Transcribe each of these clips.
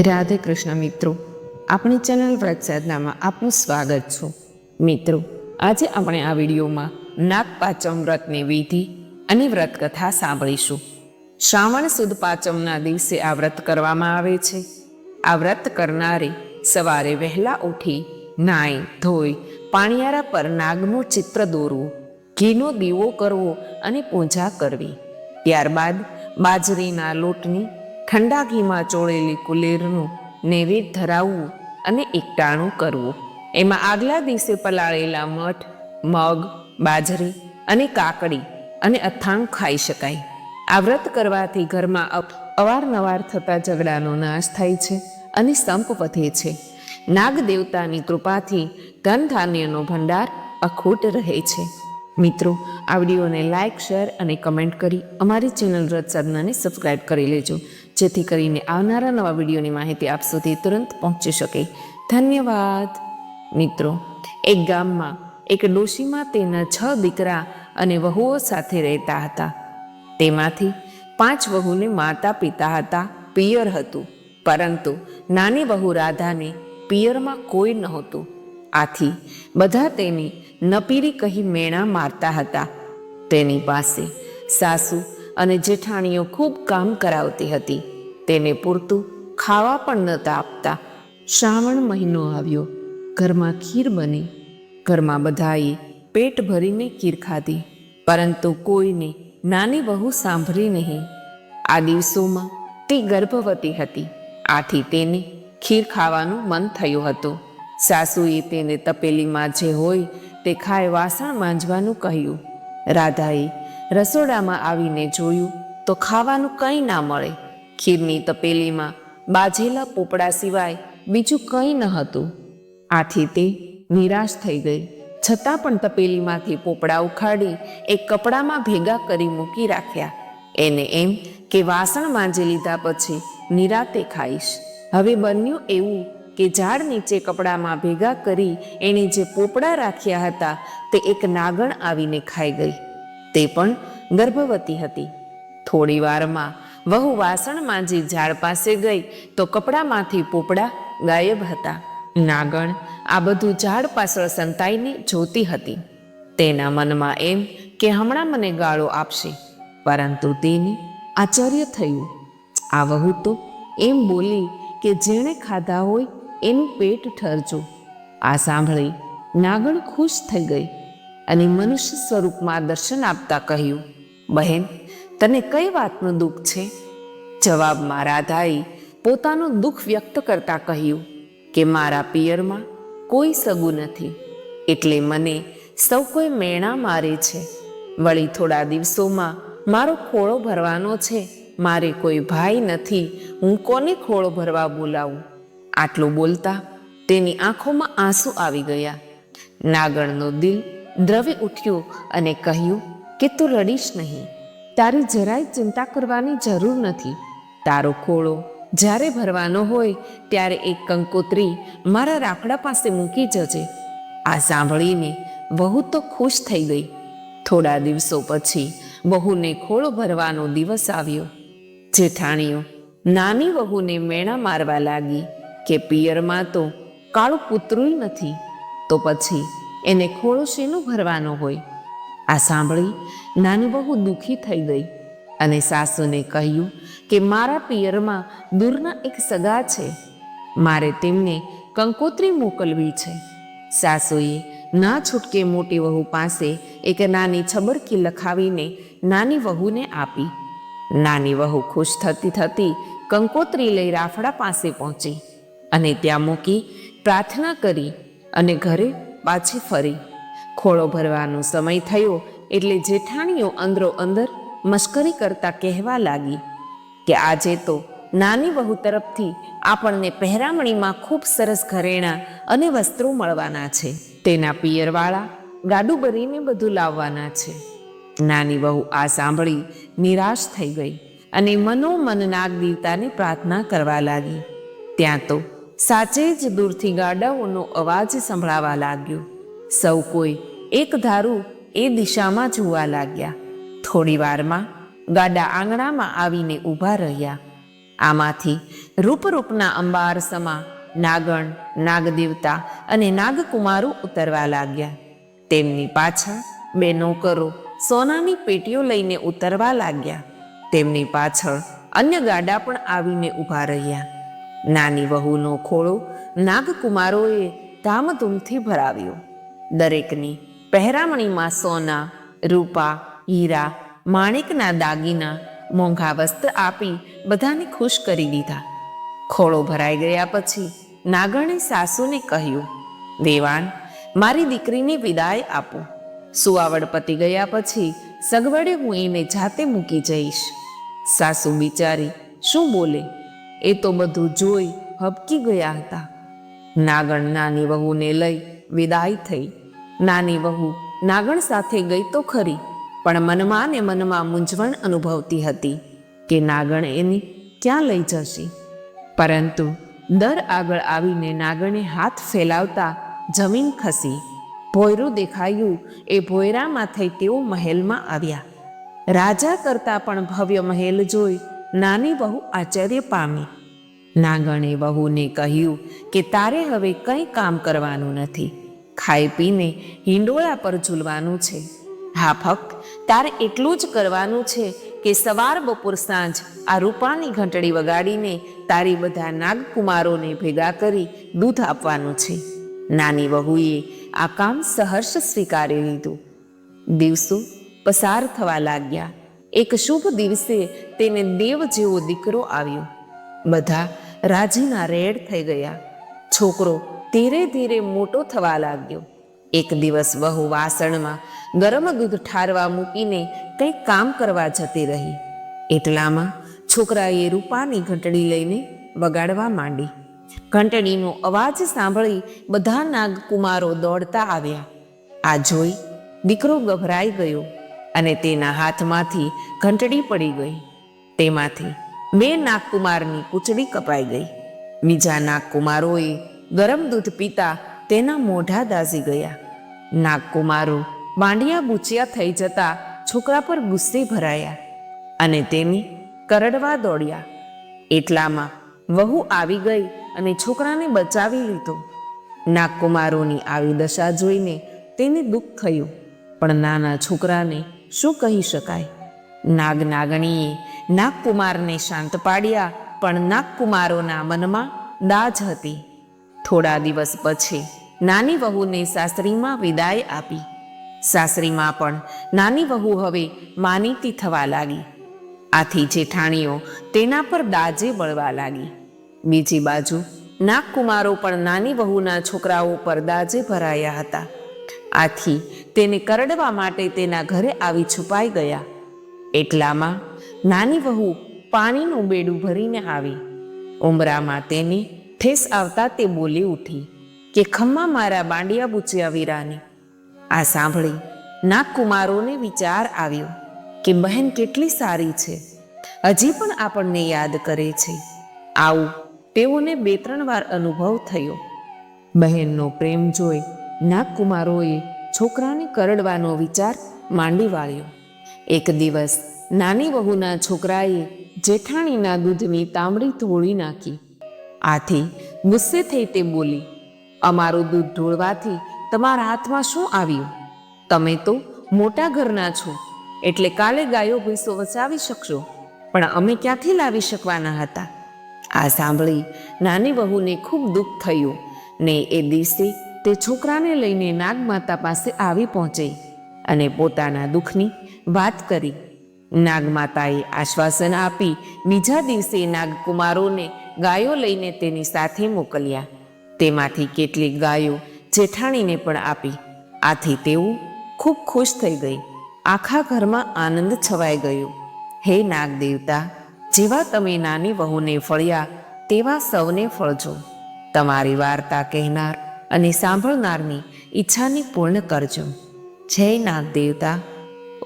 રાધે કૃષ્ણ મિત્રો, આપણી ચેનલ વ્રત સાધનામાં આપનું સ્વાગત છે. મિત્રો, આજે આપણે આ વિડીયોમાં નાગ પાંચમ વ્રતની વિધિ અને વ્રત કથા સાંભળીશું. શ્રાવણ સુદ પાંચમના દિવસે આ વ્રત કરવામાં આવે છે. આ વ્રત કરનારે સવારે વહેલા ઉઠી નાઈ ધોઈ પાણિયારા પર નાગનું ચિત્ર દોરવું, ઘીનો દીવો કરવો અને પૂજા કરવી. ત્યારબાદ બાજરીના લોટની ઠંડા ઘીમાં ચોળેલી કુલેરનું નૈવેદ ધરાવવું અને એકટાણું કરવું. એમાં આગલા દિવસે પલાળેલા મઠ, મગ, બાજરી અને કાકડી અને અથાણું ખાઈ શકાય. આ વ્રત કરવાથી ઘરમાં અવ- અવારનવાર થતા ઝઘડાનો નાશ થાય છે અને સંપ વધે છે. નાગ દેવતાની કૃપાથી ધન ધાન્યનો ભંડાર અખૂટ રહે છે. મિત્રો, આ વિડીયોને લાઇક શેર અને કમેન્ટ કરી અમારી ચેનલ રદ સાધનાને સબસ્ક્રાઈબ કરી લેજો. જેથી કરીને આવનારા નવા વિડીયોની માહિતી આપ સુધી તુરંત પહોંચી શકે. ધન્યવાદ. મિત્રો, એક ગામમાં એક ડોશીમાં તેના છ દીકરા અને વહુઓ સાથે રહેતા હતા. તેમાંથી પાંચ વહુને માતા પિતા હતા, પિયર હતું. પરંતુ નાની વહુ રાધાને પિયરમાં કોઈ નહોતું. આથી બધા તેની નપીરી કહી મેણા મારતા હતા. તેની પાસે સાસુ અને જેઠાણીઓ ખૂબ કામ કરાવતી હતી. તેને પૂરતું ખાવા પણ નહોતા આપતા. શ્રાવણ મહિનો આવ્યો. ઘરમાં ખીર બની. ઘરમાં બધાએ પેટ ભરીને ખીર ખાધી. પરંતુ કોઈને નાની વહુ સાંભળી નહીં. આ દિવસોમાં તે ગર્ભવતી હતી. આથી તેને ખીર ખાવાનું મન થયું હતું. સાસુએ તેને તપેલીમાં જે હોય તે ખાય વાસણ માંજવાનું કહ્યું. રાધાએ રસોડામાં આવીને જોયું તો ખાવાનું કંઈ ના મળે. ખીરની તપેલીમાં બાજેલા પોપડા સિવાય બીજું કંઈ ન હતું. આથી તે નિરાશ થઈ ગઈ. છતાં પણ તપેલીમાંથી પોપડા ઉખાડી એ કપડામાં ભેગા કરી મૂકી રાખ્યા. એને એમ કે વાસણ માંજી લીધા પછી નિરાતે ખાઈશ. હવે બન્યું એવું કે ઝાડ નીચે કપડામાં ભેગા કરી એણે જે પોપડા રાખ્યા હતા તે એક નાગણ આવીને ખાઈ ગઈ. તે પણ ગર્ભવતી હતી. થોડી વારમાં વહુ વાસણ માંજી ઝાડ પાસે ગઈ તો કપડામાંથી પોપડા ગાયબ હતા. નાગણ આ બધું ઝાડ પાછળ સંતાઈને જોતી હતી. તેના મનમાં એમ કે હમણાં મને ગાળો આપશે. પરંતુ તેને આશ્ચર્ય થયું. આ વહુ તો એમ બોલી કે જેણે ખાધા હોય એનું પેટ ઠરજો. આ સાંભળી નાગણ ખુશ થઈ ગઈ અને મનુષ્ય સ્વરૂપમાં દર્શન આપતા કહ્યું, બહેન તને કઈ વાતનું દુઃખ છે? જવાબમાં રાધાએ પોતાનું દુઃખ વ્યક્ત કરતા કહ્યું કે મારા પિયરમાં કોઈ સગું નથી. એટલે મને સૌ કોઈ મેણા મારે છે. વળી થોડા દિવસોમાં મારો ખોળો ભરવાનો છે. મારે કોઈ ભાઈ નથી. હું કોને ખોળો ભરવા બોલાવું? આટલું બોલતા તેની આંખોમાં આંસુ આવી ગયા. નાગણનો દિલ દ્રવી ઉઠ્યું અને કહ્યું કે તું રડીશ નહીં. તારી જરાય ચિંતા કરવાની જરૂર નથી. તારો ખોળો જ્યારે ભરવાનો હોય ત્યારે એક કંકોત્રી મારા રાખડા પાસે મૂકી જજે. આ સાંભળીને વહુ તો ખુશ થઈ ગઈ. થોડા દિવસો પછી વહુને ખોળો ભરવાનો દિવસ આવ્યો. જેઠાણીઓ નાની વહુને મેણા મારવા લાગી કે પિયરમાં તો કાળું પુતરું નથી. તો પછી એને ખોળો શેનું ભરવાનો હોય? આ સાંભળી નાની બહુ દુઃખી થઈ ગઈ અને સાસુને કહ્યું કે મારા પિયરમાં દૂરના એક સગા છે. મારે તેમને કંકોત્રી મોકલવી છે. સાસુએ ના છૂટકે મોટી વહુ પાસે એક નાની છબરકી લખાવીને નાની વહુને આપી. નાની વહુ ખુશ થતી થતી કંકોત્રી લઈ રાફડા પાસે પહોંચી અને ત્યાં મૂકી પ્રાર્થના કરી અને ઘરે પાછી ફરી. ખોળો ભરવાનો સમય થયો એટલે જેઠાણીઓ અંદરો અંદર મશ્કરી કરતા કહેવા લાગી કે આજે તો નાની વહુ તરફથી આપણને પહેરામણીમાં ખૂબ સરસ ઘરેણાં અને વસ્ત્રો મળવાના છે. તેના પિયરવાળા, ગાડું ભરીને બધું લાવવાના છે. નાની વહુ આ સાંભળી નિરાશ થઈ ગઈ અને મનોમન નાગ દેવતાને પ્રાર્થના કરવા લાગી. ત્યાં તો સાચે જ દૂરથી ગાડાઓનો અવાજ સંભળાવા લાગ્યો. સૌ કોઈ એક ધારું એ દિશામાં જોવા લાગ્યા. થોડી વારમાં ગાડા આંગણામાં આવીને ઊભા રહ્યા. આમાંથી રૂપરૂપના અંબારસમાં નાગણ, નાગદેવતા અને નાગકુમારો ઉતરવા લાગ્યા. તેમની પાછળ બે નોકરો સોનાની પેટીઓ લઈને ઉતરવા લાગ્યા. તેમની પાછળ અન્ય ગાડા પણ આવીને ઊભા રહ્યા. નાની વહુનો ખોળો નાગકુમારોએ ધામધૂમથી ભરાવ્યો. દરેકની પહેરામણીમાં સોના, રૂપા, હીરા, માણેકના દાગીના, મોંઘા વસ્ત્ર આપી બધાને ખુશ કરી દીધા. ખોળો ભરાઈ ગયા પછી નાગણે સાસુને કહ્યું, દેવાન, મારી દીકરીને વિદાય આપો. સુવાવડ પતી ગયા પછી સગવડે હું એને જાતે મૂકી જઈશ. સાસુ બિચારી શું બોલે? એ તો બધું જોઈ હબકી ગયા હતા. નાગણ નાની વહુને લઈ વિદાય થઈ. નાની વહુ, નાગણ સાથે ગઈ તો ખરી, પણ મનમાં ને મનમાં મૂંઝવણ અનુભવતી હતી કે નાગણ એની ક્યાં લઈ જશે. પરંતુ દર આગળ આવીને નાગણે હાથ ફેલાવતા જમીન ખસી. ભોયરું દેખાયું, એ ભોયરામાં થઈ તેઓ મહેલમાં આવ્યા. રાજા કરતાં પણ ભવ્ય મહેલ જોઈ નાની વહુ આશ્ચર્ય પામી. નાગણે વહુને કહ્યું કે તારે હવે કંઈ કામ કરવાનું નથી. ખાઈ પીને હિંડોળા પર ઝૂલવાનું છે. હા ફક્ત તારે એટલું જ કરવાનું છે કે સવાર બપોર સાંજ આ રૂપાની ઘંટડી વગાડીને તારી બધા નાગકુમારોને ભેગા કરી દૂધ આપવાનું છે. નાની વહુએ આ કામ સહર્ષ સ્વીકારી લીધું. દિવસો પસાર થવા લાગ્યા. એક શુભ દિવસે તેને દેવ જેવો દીકરો આવ્યો. બધા રાજીના રેડ થઈ ગયા. છોકરો ધીરે ધીરે મોટો થવા લાગ્યો. એક દિવસ વહુ વાસણમાં ગરમ દૂધ ઠારવા મૂકીને કંઈક કામ કરવા જતી રહી. એટલામાં છોકરાએ રૂપાની ઘંટડી લઈને વગાડવા માંડી. ઘંટડીનો અવાજ સાંભળી બધા નાગકુમારો દોડતા આવ્યા. આ જોઈ દીકરો ગભરાઈ ગયો અને તેના હાથમાંથી ઘંટડી પડી ગઈ. તેમાંથી બે નાગકુમારની કૂચડી કપાઈ ગઈ. બીજા નાગકુમારોએ ગરમ દૂધ પીતા તેના મોઢા દાઝી ગયા. નાગકુમારું માંડિયા બૂચિયા થઈ જતા છોકરા પર ગુસ્સે ભરાયા અને તેને કરડવા દોડ્યા. એટલામાં વહુ આવી ગઈ અને છોકરાને બચાવી લીધો. નાગકુમારોની આવી દશા જોઈને તેને દુઃખ થયું, પણ નાના છોકરાને શું કહી શકાય? નાગ નાગણીએ નાગકુમારને શાંત પાડ્યા, પણ નાગકુમારોના મનમાં દાજ હતી. થોડા દિવસ પછી નાની વહુને સાસરીમાં વિદાય આપી. સાસરીમાં પણ નાની વહુ હવે માનીતી થવા લાગી. આથી જેઠાણીઓ તેના પર દાજે બળવા લાગી. બીજી બાજુ નાગકુમારો પણ નાની વહુના છોકરાઓ પર દાજે ભરાયા હતા. આથી તેને કરડવા માટે તેના ઘરે આવી છુપાઈ ગયા. એટલામાં નાની વહુ પાણીનું બેડું ભરીને આવી. ઉમરામાં તેને ઠેસ આવતા તે બોલી ઉઠી કે, ખમ્મા મારા બાંડિયા બુચ્યા વીરાને. આ સાંભળી નાગકુમારોને વિચાર આવ્યો કે, બહેન કેટલી સારી છે. હજી પણ આપણને યાદ કરે છે. આવું તેઓને બે ત્રણ વાર અનુભવ થયો. બહેનનો પ્રેમ જોઈ નાગકુમારોએ છોકરાને કરડવાનો વિચાર માંડી વાળ્યો. એક દિવસ નાની વહુના છોકરાએ જેઠાણીના દૂધની તાંબડી તોડી નાખી. આથી ગુસ્સે થઈ તે બોલી, અમારું દૂધ ઢોળવાથી તમારા હાથમાં શું આવ્યું? તમે તો મોટા ઘરના છો, એટલે કાલે ગાયો ભૂંસો વસાવી શકશો. પણ અમે ક્યાંથી લાવી શકવાના હતા? આ સાંભળી નાની વહુને ખૂબ દુઃખ થયું ને એ દિવસે તે છોકરાને લઈને નાગમાતા પાસે આવી પહોંચી અને પોતાના દુઃખની વાત કરી. નાગમાતાએ આશ્વાસન આપી બીજા દિવસે નાગકુમારોને ગાયો લઈને તેની સાથે મોકલ્યા. તેમાંથી કેટલીક ગાયો જેઠાણીને પણ આપી. આથી તેઓ ખૂબ ખુશ થઈ ગઈ. આખા ઘરમાં આનંદ છવાઈ ગયો. હે નાગ દેવતા જેવા તમે નાની વહુને ફળ્યા, તેવા સૌને ફળજો. તમારી વાર્તા કહેનાર અને સાંભળનારની ઈચ્છાને પૂર્ણ કરજો. જય નાગ દેવતા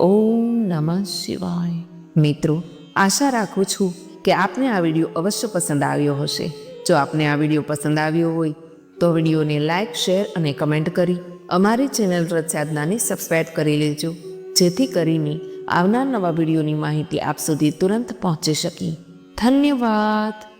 ઓમ નમઃ શિવાય. મિત્રો, આશા રાખું છું કે આપને આ વીડિયો અવશ્ય પસંદ આવ્યો હશે. જો આપને આ વીડિયો પસંદ આવ્યો હોય, તો વિડીયોને લાઇક શેર અને કમેન્ટ કરી અમારી ચેનલ રથસાધનાને સાધનાને સબસ્ક્રાઈબ કરી લેજો, જેથી કરીને આવનાર નવા વિડીયોની માહિતી આપ સુધી તુરંત પહોંચી શકી. ધન્યવાદ!